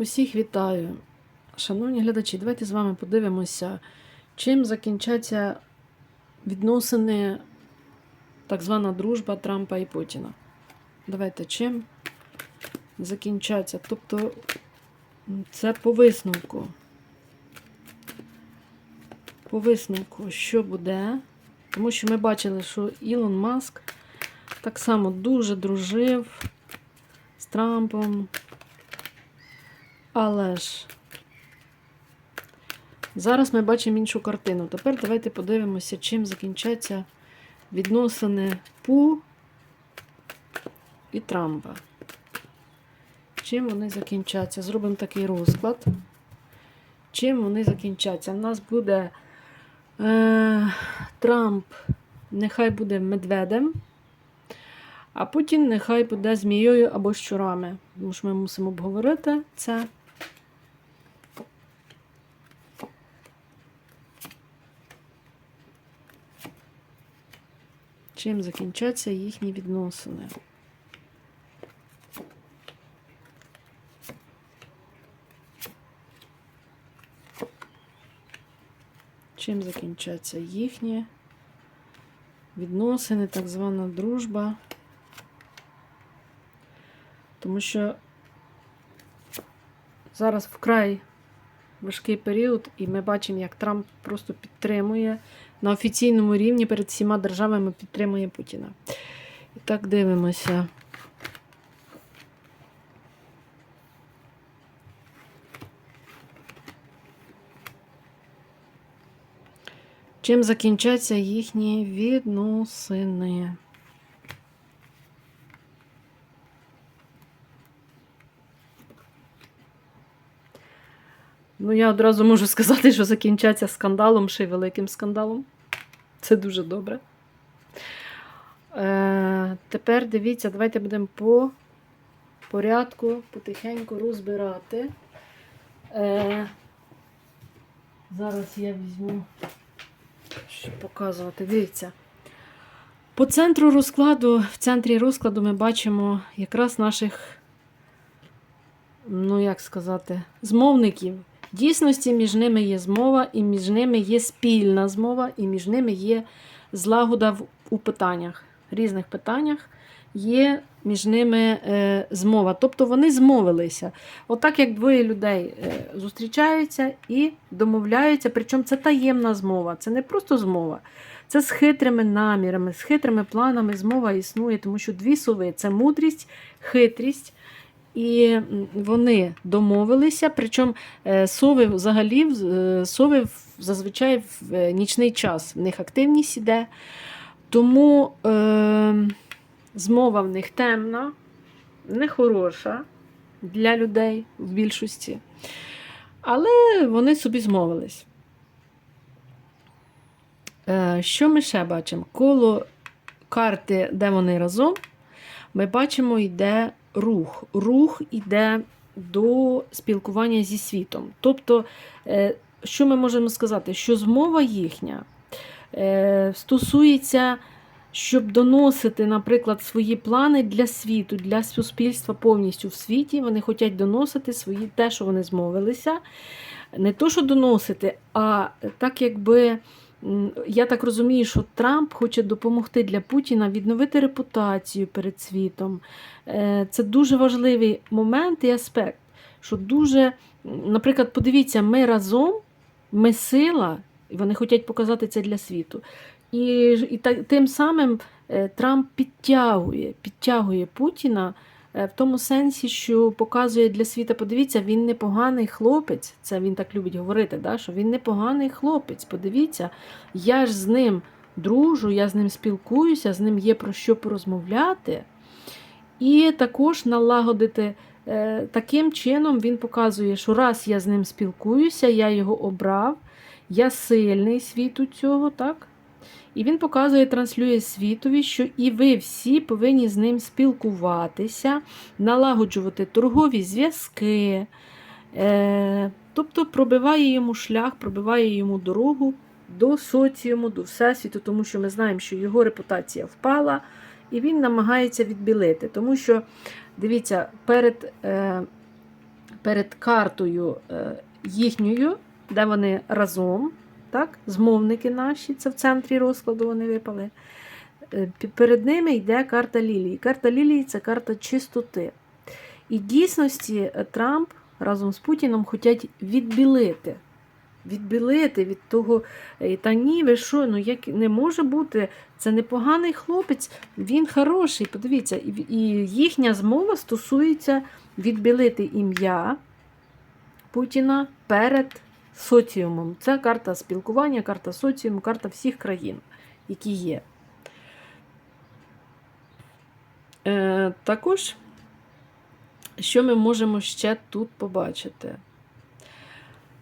Усіх вітаю. Шановні глядачі, давайте з вами подивимося, чим закінчаться відносини, так звана дружба Трампа і Путіна. Давайте чим закінчаться. Тобто, це по висновку. По висновку, що буде. Тому що ми бачили, що Ілон Маск так само дуже дружив з Трампом. Але ж зараз ми бачимо іншу картину. Тепер давайте подивимося, чим закінчаться відносини Пу і Трампа. Чим вони закінчаться? Зробимо такий розклад. Чим вони закінчаться? У нас буде е, Трамп, нехай буде медведем, а Путін нехай буде змією або щурами. Тому що ми мусимо обговорити це. Чим закінчаться їхні відносини? Чим закінчаться їхні відносини, так звана дружба? Тому що зараз вкрай важкий період, і ми бачимо, як Трамп просто підтримує на офіційному рівні перед всіма державами підтримує Путіна. І так дивимося. Чим закінчаться їхні відносини? Ну, я одразу можу сказати, що закінчаться скандалом, ще й великим скандалом. Це дуже добре. Е, тепер дивіться, давайте будемо по порядку потихеньку розбирати. Е, зараз я візьму, щоб показувати. Дивіться. По центру розкладу, в центрі розкладу ми бачимо якраз наших, ну як сказати, змовників. Дійсності між ними є змова, і між ними є спільна змова, і між ними є злагода в, у питаннях, різних питаннях є між ними е, змова. Тобто вони змовилися. Отак, як двоє людей е, зустрічаються і домовляються, причому це таємна змова, це не просто змова. Це з хитрими намірами, з хитрими планами змова існує, тому що дві сови це мудрість, хитрість. І вони домовилися, причому е, сови взагалі е, сови зазвичай в е, нічний час. В них активність іде. Тому е, змова в них темна, нехороша для людей в більшості. Але вони собі змовились. Е, що ми ще бачимо? Коло карти, де вони разом, ми бачимо, йде рух. Рух йде до спілкування зі світом. Тобто, е, що ми можемо сказати? Що змова їхня е, стосується, щоб доносити, наприклад, свої плани для світу, для суспільства повністю в світі. Вони хочуть доносити свої те, що вони змовилися. Не то, що доносити, а так, якби. Я так розумію, що Трамп хоче допомогти для Путіна відновити репутацію перед світом. Е, Це дуже важливий момент і аспект. Що дуже, наприклад, подивіться, ми разом, ми сила, і вони хочуть показати це для світу. І, і та- тим самим е, Трамп підтягує, підтягує Путіна в тому сенсі, що показує для світа, подивіться, він непоганий хлопець. Це він так любить говорити, да? що він непоганий хлопець. Подивіться, я ж з ним дружу, я з ним спілкуюся, з ним є про що порозмовляти. І також налагодити е, таким чином він показує, що раз я з ним спілкуюся, я його обрав, я сильний світу цього, так? І він показує, транслює світові, що і ви всі повинні з ним спілкуватися, налагоджувати торгові зв'язки. Е, тобто пробиває йому шлях, пробиває йому дорогу до соціуму, до всесвіту, тому що ми знаємо, що його репутація впала, і він намагається відбілити. Тому що, дивіться, перед, е, перед картою е, їхньою, де вони разом, так? змовники наші, це в центрі розкладу вони випали. Е, Перед ними йде карта Лілії. Карта Лілії це карта чистоти. І в дійсності е, Трамп разом з Путіном хочуть відбілити. Відбілити від того, е, та ні, ви що, ну як не може бути, це непоганий хлопець, він хороший. Подивіться, і їхня змова стосується відбілити ім'я Путіна перед соціумом. Це карта спілкування, карта соціуму, карта всіх країн, які є. Е, також, що ми можемо ще тут побачити?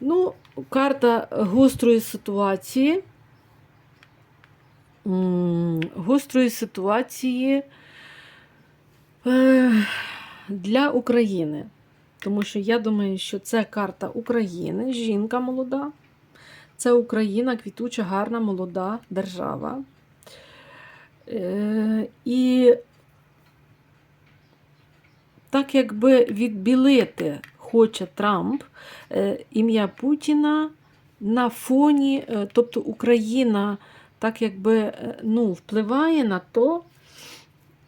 Ну, карта гострої ситуації. Гострої ситуації е, для України. Тому що я думаю, що це карта України, жінка молода. Це Україна, квітуча, гарна, молода держава. Е, і так якби відбілити хоче Трамп е, ім'я Путіна на фоні, е, тобто Україна так якби е, ну, впливає на то,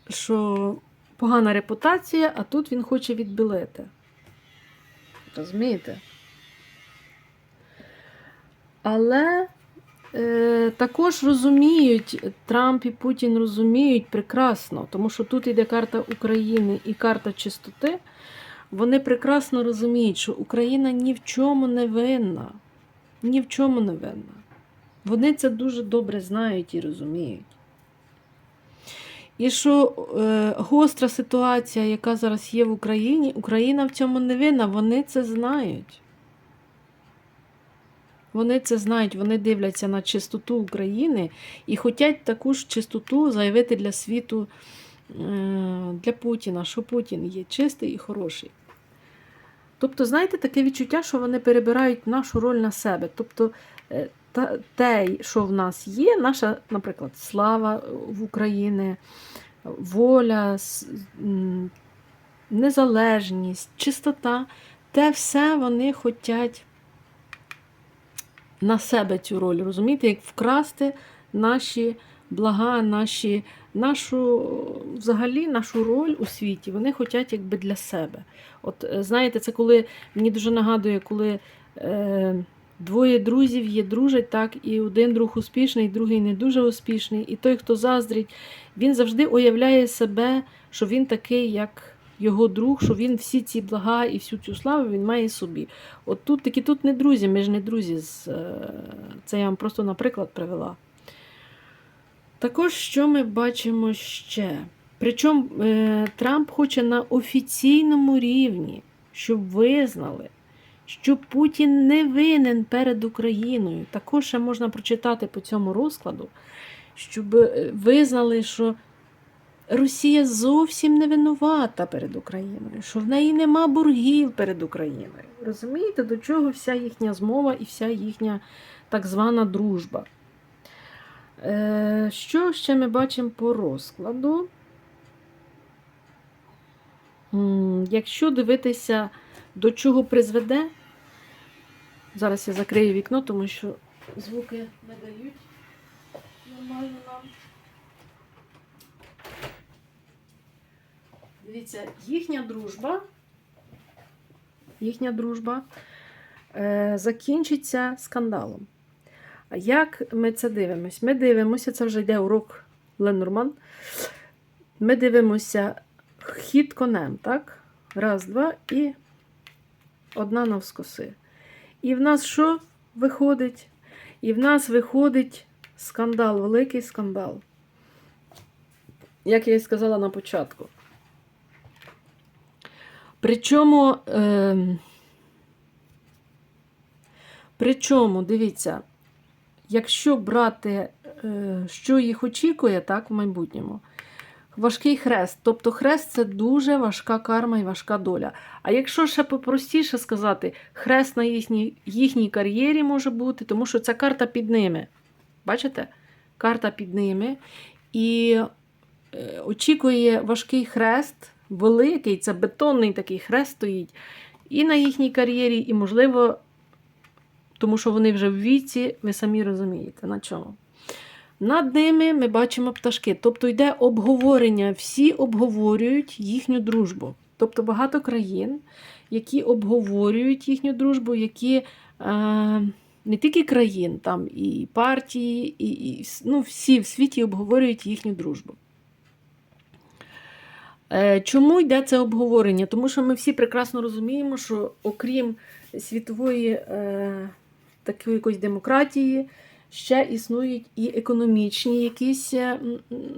що погана репутація, а тут він хоче відбілити. Розумієте? Але е, також розуміють, Трамп і Путін розуміють прекрасно, тому що тут йде карта України і карта чистоти. Вони прекрасно розуміють, що Україна ні в чому не винна. Ні в чому не винна. Вони це дуже добре знають і розуміють. І що е, гостра ситуація, яка зараз є в Україні, Україна в цьому не винна, вони це знають. Вони це знають, вони дивляться на чистоту України і хочуть таку ж чистоту заявити для світу, е, для Путіна, що Путін є чистий і хороший. Тобто, знаєте, таке відчуття, що вони перебирають нашу роль на себе. Тобто, е, те, що в нас є, наша, наприклад, слава в Україні, воля, незалежність, чистота, те все вони хочуть на себе цю роль, розумієте, як вкрасти наші блага, наші, нашу, взагалі, нашу роль у світі, вони хочуть якби для себе. От е, знаєте, це коли мені дуже нагадує, коли е, двоє друзів є, дружать, так, і один друг успішний, другий не дуже успішний. І той, хто заздрить, він завжди уявляє себе, що він такий, як його друг, що він всі ці блага і всю цю славу він має собі. От тут такі тут не друзі, ми ж не друзі. е, Це я вам просто наприклад привела. Також, що ми бачимо ще? Причому е, Трамп хоче на офіційному рівні, щоб визнали, що Путін не винен перед Україною. Також ще можна прочитати по цьому розкладу, щоб е, визнали, що Росія зовсім не винувата перед Україною, що в неї нема боргів перед Україною. Розумієте, до чого вся їхня змова і вся їхня так звана дружба. Е, Що ще ми бачимо по розкладу? Якщо дивитися, до чого призведе, зараз я закрию вікно, тому що звуки не дають нормально нам. Дивіться, їхня дружба, їхня дружба е, закінчиться скандалом. А як ми це дивимось? Ми дивимося, це вже йде урок Ленорман. Ми дивимося хід конем, так? Раз, два і одна навскоси. І в нас що виходить? І в нас виходить скандал, великий скандал. Як я і сказала на початку. Причому, е, причому, дивіться, якщо брати, е, що їх очікує так, в майбутньому, важкий хрест. Тобто хрест це дуже важка карма і важка доля. А якщо ще попростіше сказати, хрест на їхній, їхній кар'єрі може бути, тому що ця карта під ними. Бачите? Карта під ними. І е, очікує важкий хрест, великий, це бетонний такий хрест стоїть. і на їхній кар'єрі, і, можливо, тому що вони вже в віці, ви самі розумієте, на чому. Над ними ми бачимо пташки. Тобто йде обговорення, всі обговорюють їхню дружбу. Тобто багато країн, які обговорюють їхню дружбу, які е, не тільки країн, там і партії, і, і ну, всі в світі обговорюють їхню дружбу. Е, Чому йде це обговорення? Тому що ми всі прекрасно розуміємо, що окрім світової е, такої якоїсь демократії, ще існують і економічні якісь, е,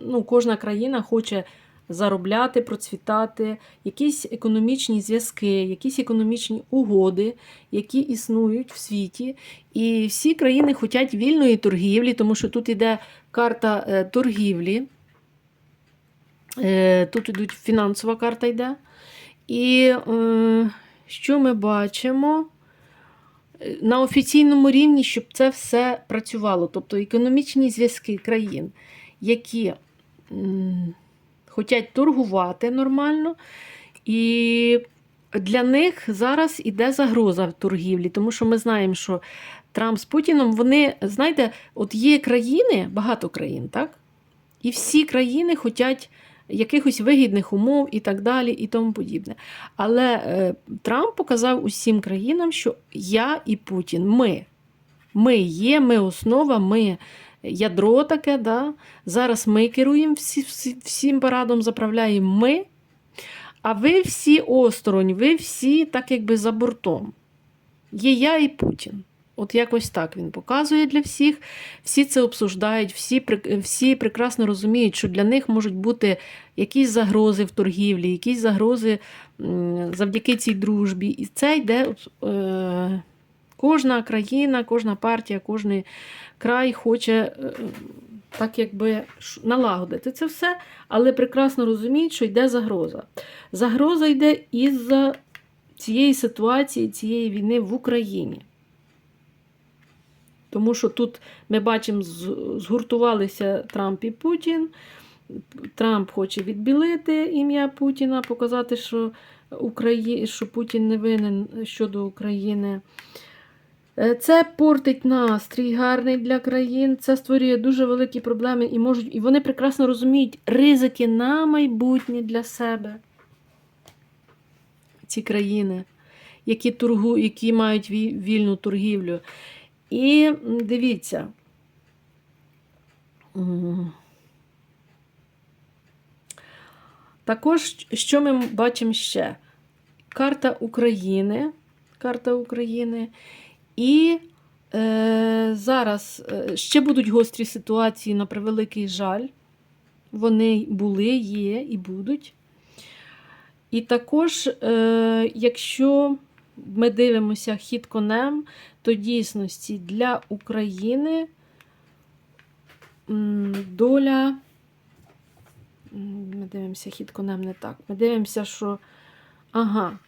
ну, кожна країна хоче заробляти, процвітати, якісь економічні зв'язки, якісь економічні угоди, які існують в світі. І всі країни хочуть вільної торгівлі, тому що тут йде карта е, торгівлі. Е, Тут ідуть фінансова карта йде. І що ми бачимо? На офіційному рівні, щоб це все працювало. Тобто економічні зв'язки країн, які хочуть торгувати нормально. І для них зараз іде загроза в торгівлі, тому що ми знаємо, що Трамп з Путіном, вони, знаєте, от є країни, багато країн, так? І всі країни хочуть якихось вигідних умов і так далі, і тому подібне. Але е, Трамп показав усім країнам, що я і Путін, ми. Ми є, ми основа, ми ядро таке. Да? Зараз ми керуємо всі, всі, всім парадом, заправляємо ми. А ви всі осторонь, ви всі так якби за бортом. Є я і Путін. От якось так він показує для всіх. Всі це обсуждають, всі, всі прекрасно розуміють, що для них можуть бути якісь загрози в торгівлі, якісь загрози завдяки цій дружбі. І це йде е, кожна країна, кожна партія, кожен край хоче е, так якби налагодити це все, але прекрасно розуміють, що йде загроза. Загроза йде із-за цієї ситуації, цієї війни в Україні. Тому що тут ми бачимо, згуртувалися Трамп і Путін. Трамп хоче відбілити ім'я Путіна, показати, що, Украї... що Путін не винен щодо України. Е, Це портить настрій гарний для країн, це створює дуже великі проблеми і можуть, і вони прекрасно розуміють ризики на майбутнє для себе. Ці країни, які, торгу, які мають вільну торгівлю. І дивіться. Також, що ми бачимо ще? Карта України. Карта України. І е, зараз е, ще будуть гострі ситуації, на превеликий жаль. Вони були, є і будуть. І також, е, якщо ми дивимося хід конем, то дійсності для України доля. Ми дивимося хід конем не так. Ми дивимося, що. Ага.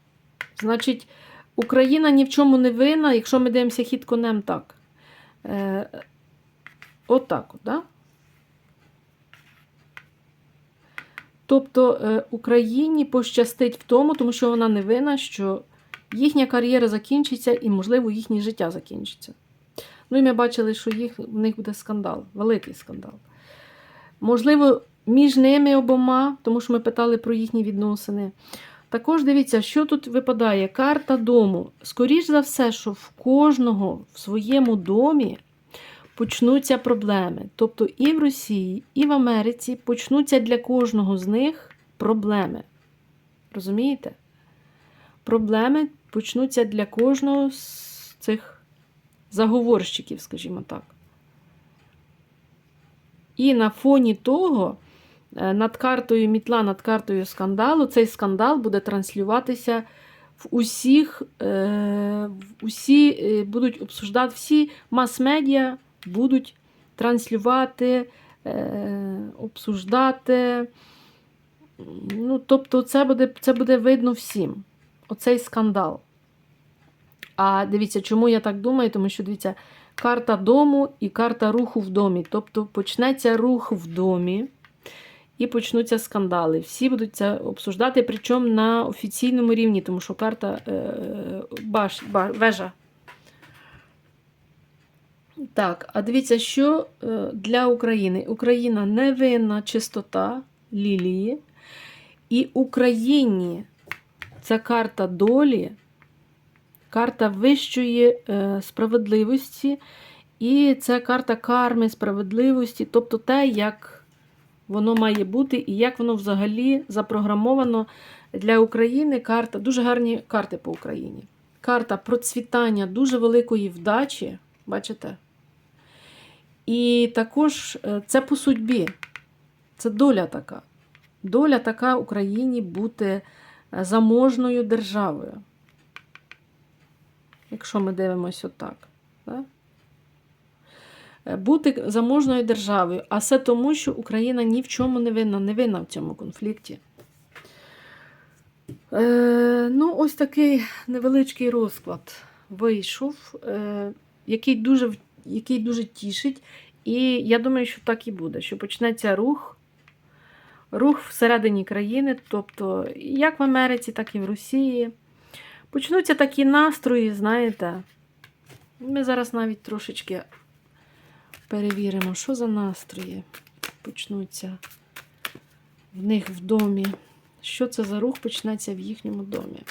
Значить, Україна ні в чому не винна, якщо ми дивимося хід конем так. Е, Отак, от, да? Тобто е, Україні пощастить в тому, тому що вона не винна, що їхня кар'єра закінчиться і, можливо, їхнє життя закінчиться. Ну і ми бачили, що їх, в них буде скандал, великий скандал. Можливо, між ними обома, тому що ми питали про їхні відносини. Також дивіться, що тут випадає. Карта дому. Скоріш за все, що в кожного в своєму домі почнуться проблеми. Тобто і в Росії, і в Америці почнуться для кожного з них проблеми. Розумієте? Проблеми почнуться для кожного з цих заговорщиків, скажімо так. І на фоні того, е, над картою мітла, над картою скандалу, цей скандал буде транслюватися в усіх, е, усі е, будуть обсуждати, всі мас-медіа будуть транслювати, обсуждати. Ну, тобто, це буде, це буде видно всім. Оцей скандал. А дивіться, чому я так думаю? Тому що дивіться, карта дому і карта руху в домі. Тобто почнеться рух в домі. і почнуться скандали. Всі будуть це обсуждати, причому на офіційному рівні, тому що карта е, баш, ба- вежа. Так, а дивіться, що е, для України? Україна невинна чистота лілії. І Україні ця карта долі, карта вищої е, справедливості, і це карта карми, справедливості, тобто те, як воно має бути і як воно взагалі запрограмовано для України. Карта, дуже гарні карти по Україні. Карта процвітання дуже великої вдачі, бачите? І також е, це по судьбі, це доля така. Доля така Україні бути заможною державою. Якщо ми дивимося отак. Да? Бути заможною державою, а все тому, що Україна ні в чому не винна, не винна в цьому конфлікті. Е, ну, ось такий невеличкий розклад вийшов, е, який, дуже, який дуже тішить. І я думаю, що так і буде, що почнеться рух, рух всередині країни, тобто як в Америці, так і в Росії. Почнуться такі настрої, знаєте. Ми зараз навіть трошечки перевіримо, що за настрої почнуться в них в домі. Що це за рух почнеться в їхньому домі?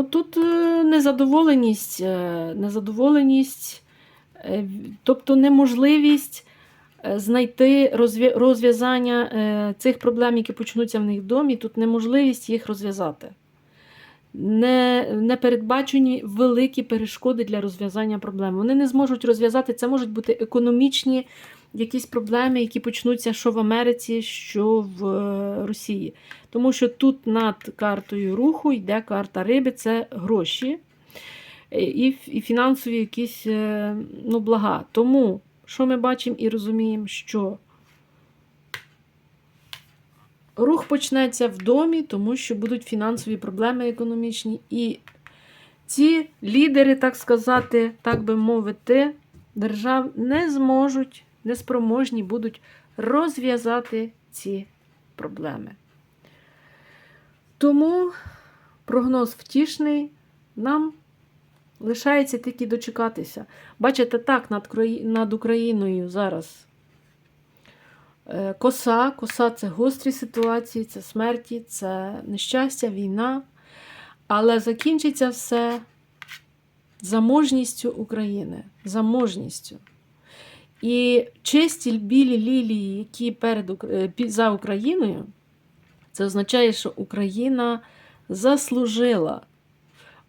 Ну тут е, незадоволеність, е, незадоволеність, е, тобто неможливість знайти розв'язання цих проблем, які почнуться в них в домі, тут неможливість їх розв'язати. Не, не передбачені великі перешкоди для розв'язання проблем. Вони не зможуть розв'язати, це можуть бути економічні якісь проблеми, які почнуться що в Америці, що в е, Росії. Тому що тут над картою руху йде карта риби, це гроші е, і, і фінансові якісь е, ну, блага. Тому, що ми бачимо і розуміємо, що рух почнеться в домі, тому що будуть фінансові проблеми економічні. І ці лідери, так сказати, так би мовити, держав не зможуть, неспроможні будуть розв'язати ці проблеми. Тому прогноз втішний, нам лишається тільки дочекатися. Бачите, так, над, Україною зараз е, коса. Коса це гострі ситуації, це смерті, це нещастя, війна. Але закінчиться все заможністю України. Заможністю. І чисті білі лілії, які перед, е, за Україною, це означає, що Україна заслужила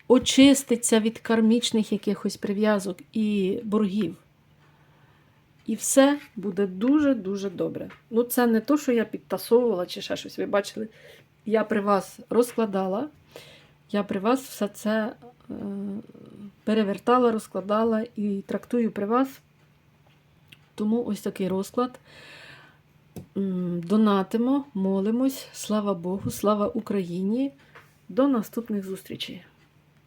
очиститься від кармічних якихось прив'язок і боргів. І все буде дуже-дуже добре. Ну, це не то, що я підтасовувала чи ще щось. Ви бачили, я при вас розкладала, я при вас все це е, перевертала, розкладала і трактую при вас. Тому ось такий розклад. Донатимо, молимось. Слава Богу, слава Україні. До наступних зустрічей!